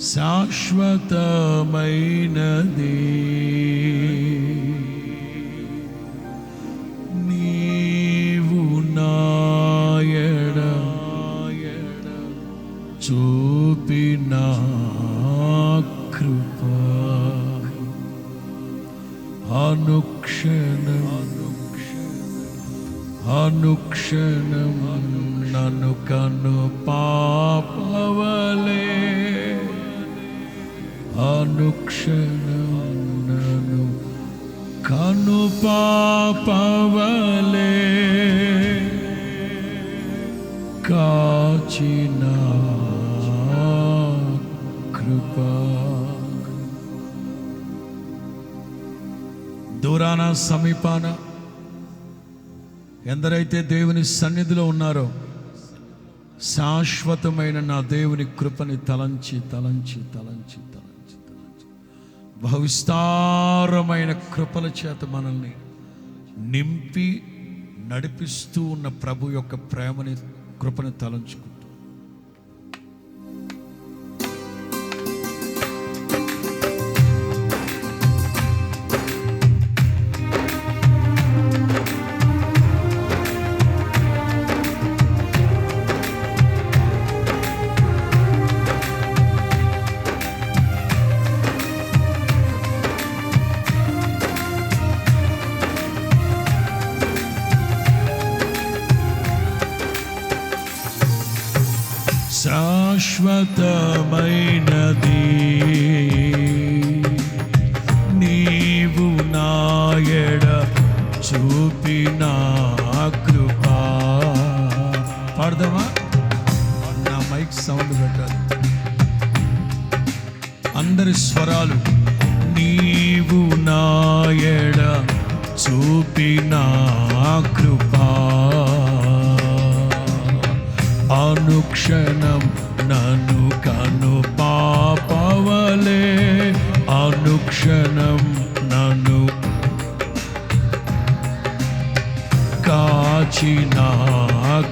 శాశ్వతమైనది. కాచిన కృప. దూరాన సమీపాన ఎందరైతే దేవుని సన్నిధిలో ఉన్నారో శాశ్వతమైన నా దేవుని కృపని తలంచి తలంచి తలంచి తలంచి తలంచి. బహువిస్తారమైన కృపల చేత మనల్ని నింపి నడిపిస్తూ ఉన్న ప్రభు యొక్క ప్రేమని కృపని తలంచుకుంటూ అనుక్షణం నన్ను కను పాపవలే. అనుక్షణం నన్ను కాచిన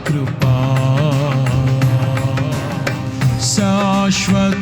కృపా. శాశ్వతమైనది.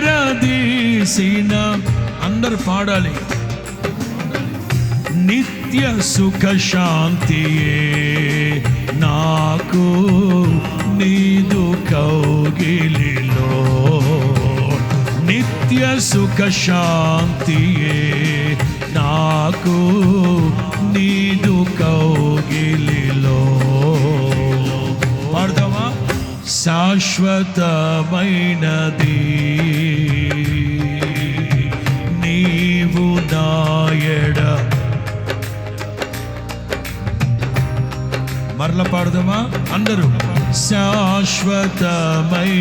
చేరదీసిన అందరు పాడాలి. నిత్య సుఖ శాంతియే నాకు నీదు కౌగిలిలో నిత్య సుఖ శాంతియే నాకు నీదు కౌగిలిలో పాడదామా? శాశ్వతమైనది. మరల పాడదామా? అందరూ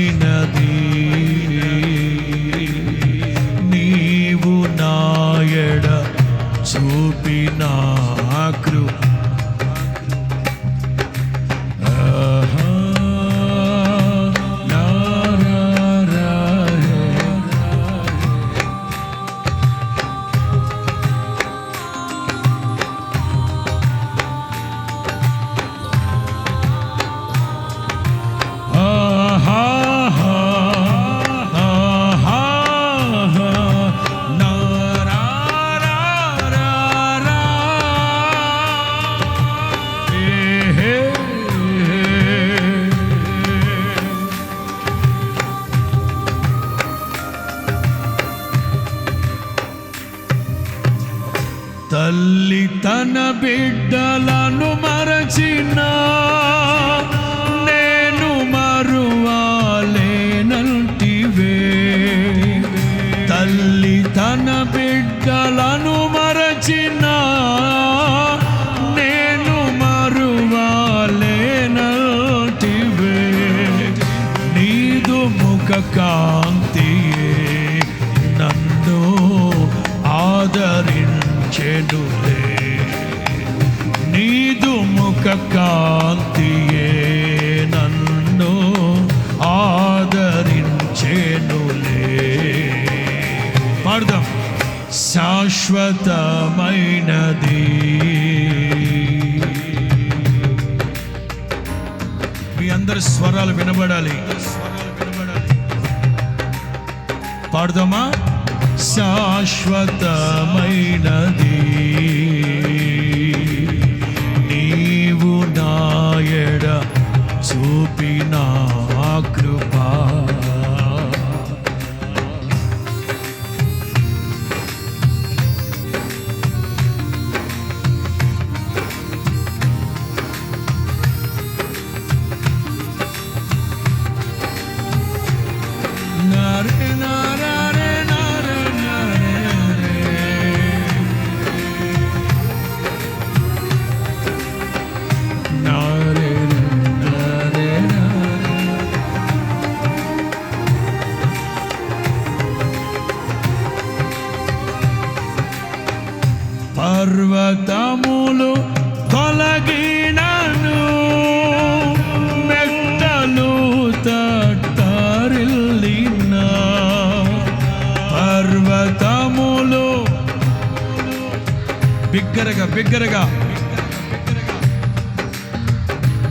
శాశ్వతమైనది. తన బిడ్డలను మరచినా. కాంతియే నన్ను పాడదాం. శాశ్వతమైనది. మీ అందరి స్వరాలు వినబడాలి. పాడదామా? శాశ్వత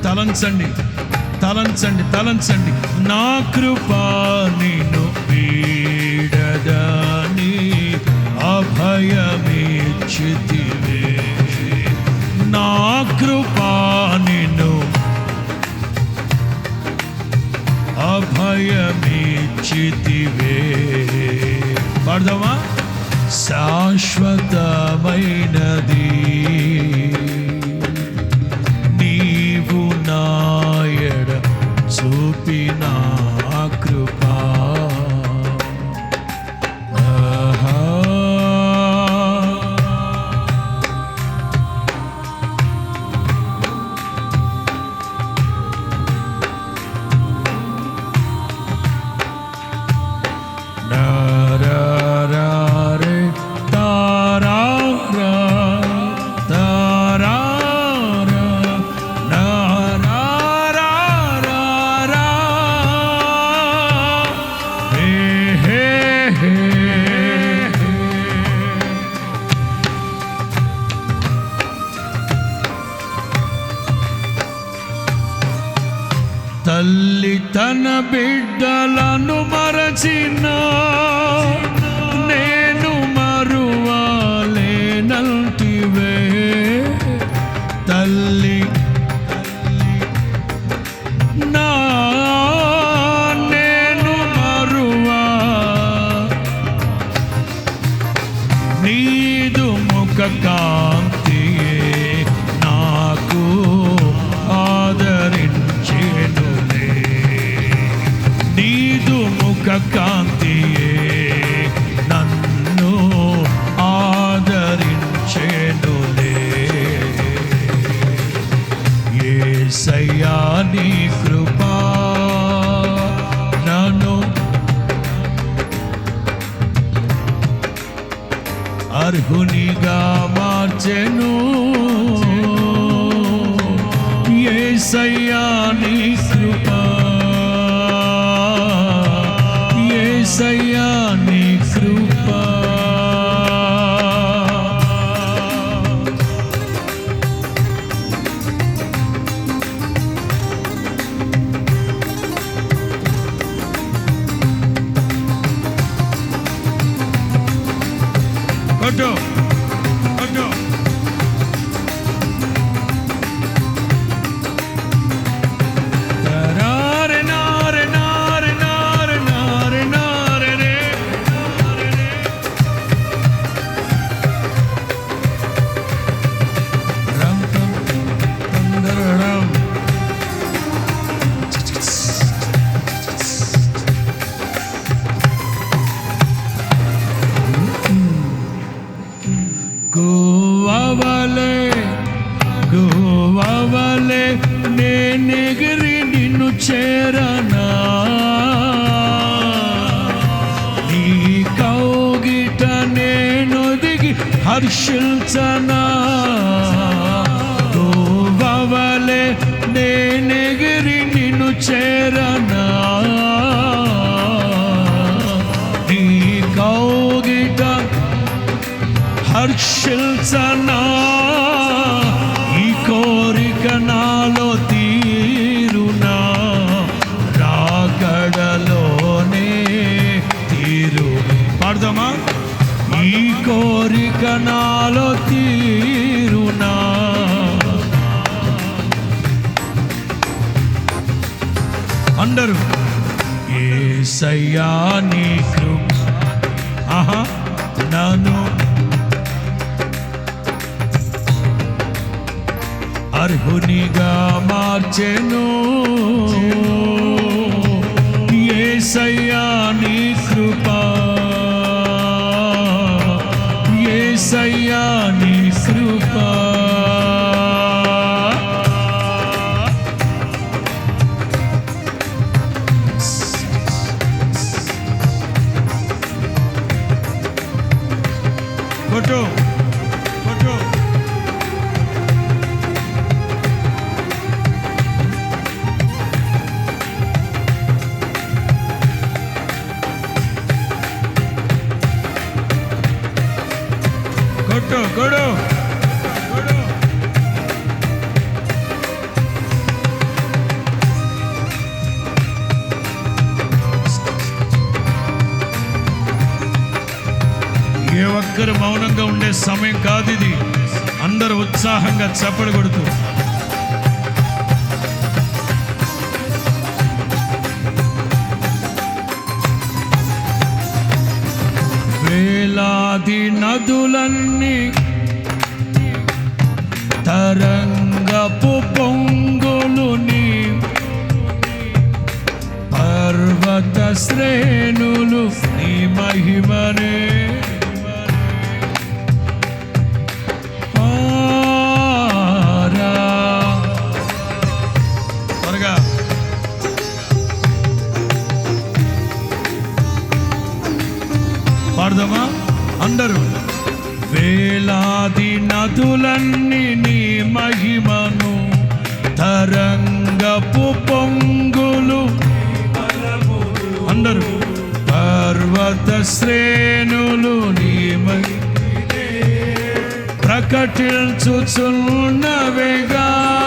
తలంచండి తలంచండి తలంచండి. నా కృపా నేను పీడదాని అభయమిచ్చితివే. నా కృపా నేను అభయమిచ్చితివే. పాడదామా? శాశ్వతమైనది. Pina. ప్రభునిగా మార్చెను. ఏ నీ కౌగిట హర్షిల్చనా ఈ కోరిక నాలో తీరునా రాకడలోనే తీరు పాడదామా ఈ కోరిక నాలో తీరునా అందరూ ఏసయ్యా నీ అర్హునిగా మార్చెను. ఏసయ్యా ఏ ఒక్కరు మౌనంగా ఉండే సమయం కాదు ఇది. అందరు ఉత్సాహంగా చప్పడి కొడుతూ. వేలాది నదులన్నీ తరంగపు పొంగులుని పర్వత శ్రేణులు నీ మహిమనే. పాడదామా అందరూ. వేలాది నదులన్నీ నీ మహిమను తరంగపు పొంగులు. అందరూ. పర్వత శ్రేణులు నీ మహి ప్రకటించుచున్నవిగా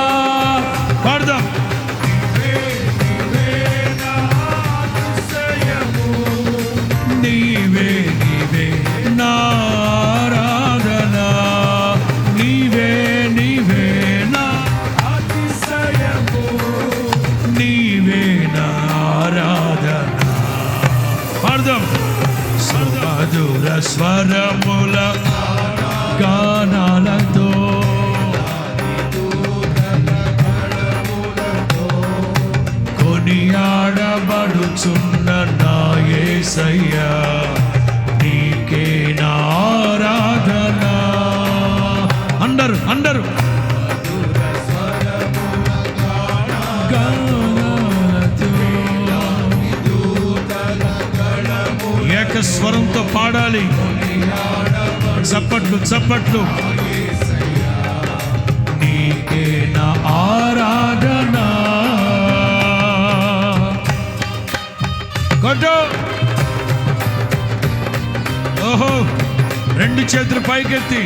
చేతులు పైకెత్తి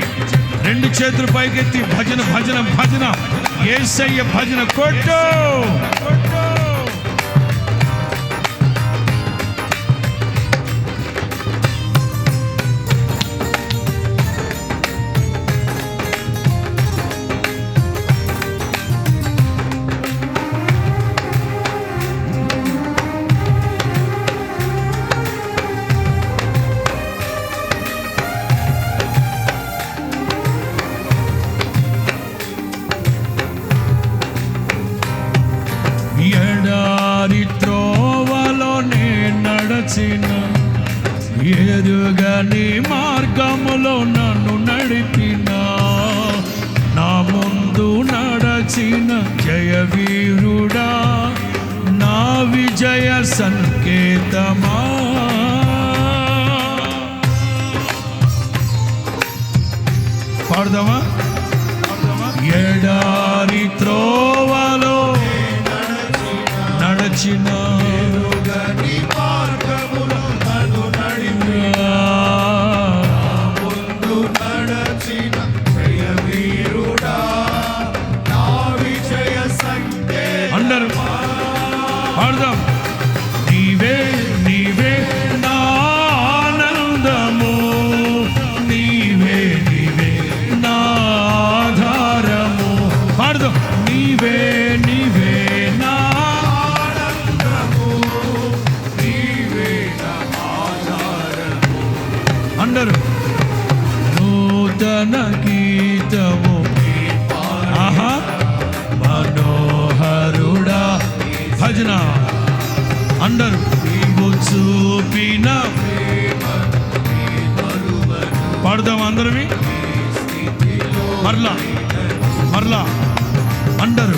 రెండు చేతులు పైకెత్తి భజన భజన భజన. ఏసయ్య భజన కొట్టు. చేసిను ఎదుగా నీ మార్గములో నన్ను నడిపిన. నా ముందు నడచిన జయ వీరుడా నా విజయ సంకేతమా? మరలా మరలా అందరు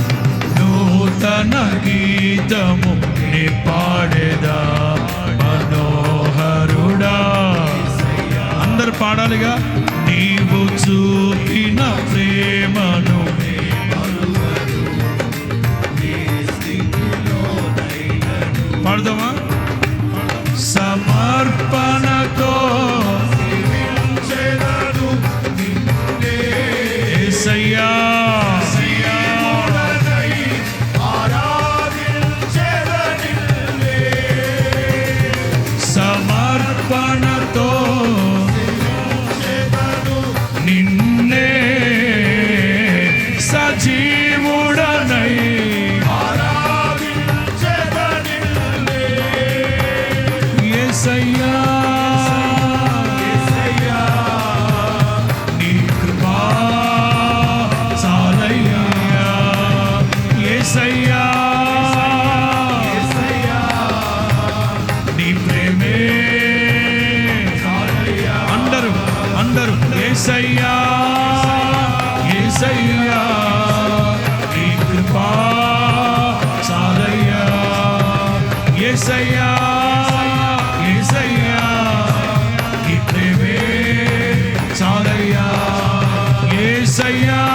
నూతన గీతము నీ పాడేదా మనోహరుడా. అందరు పాడాలిగా. నీవు చూపిన ప్రేమ say yeah.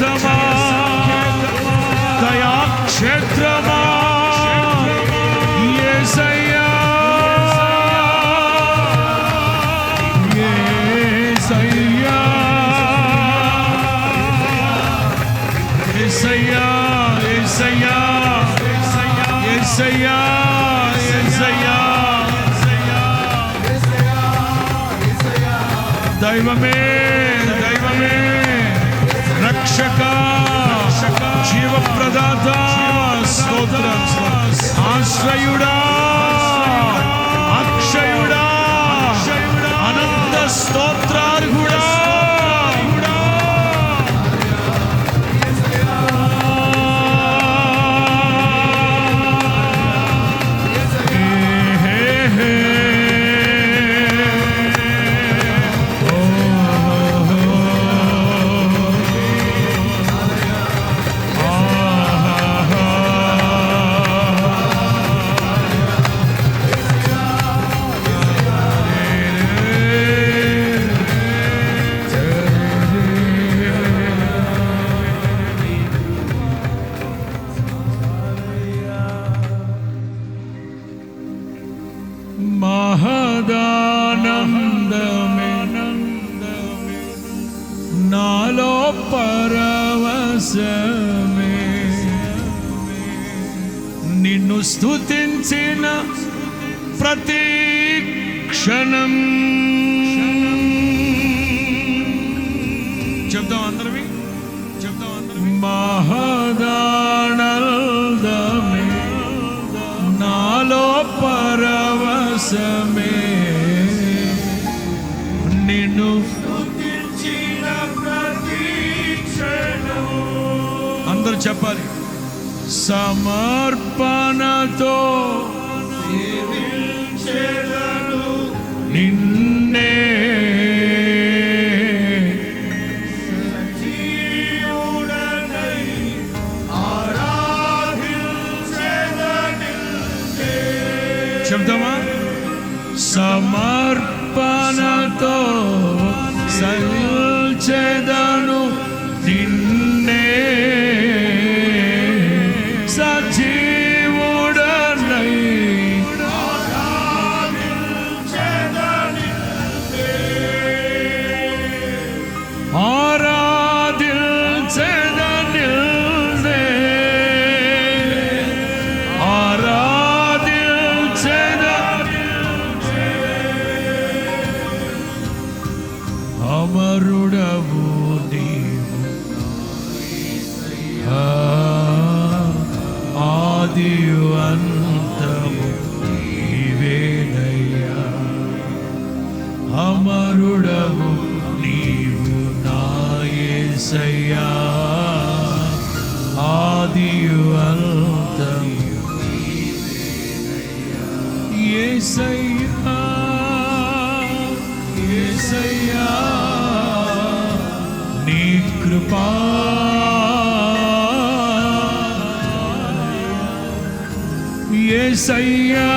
సంకేతమా దయాక్షేత్రమా ఏసయ్యా ఏసయ్యా ఏసయ్యా ఏసయ్యా ఏసయ్యా ఏసయ్యా దైవమే రక్షక జీవ ప్రదాత స్తోత్రం. ఆశ్రయుడా విశ్వాసమే నిన్ను అందరూ చెప్పాలి. సమర్పణతో నిన్నే ஆதியு அந்தம் ஏசையா ஏசையா நீ கிருபா ஏசையா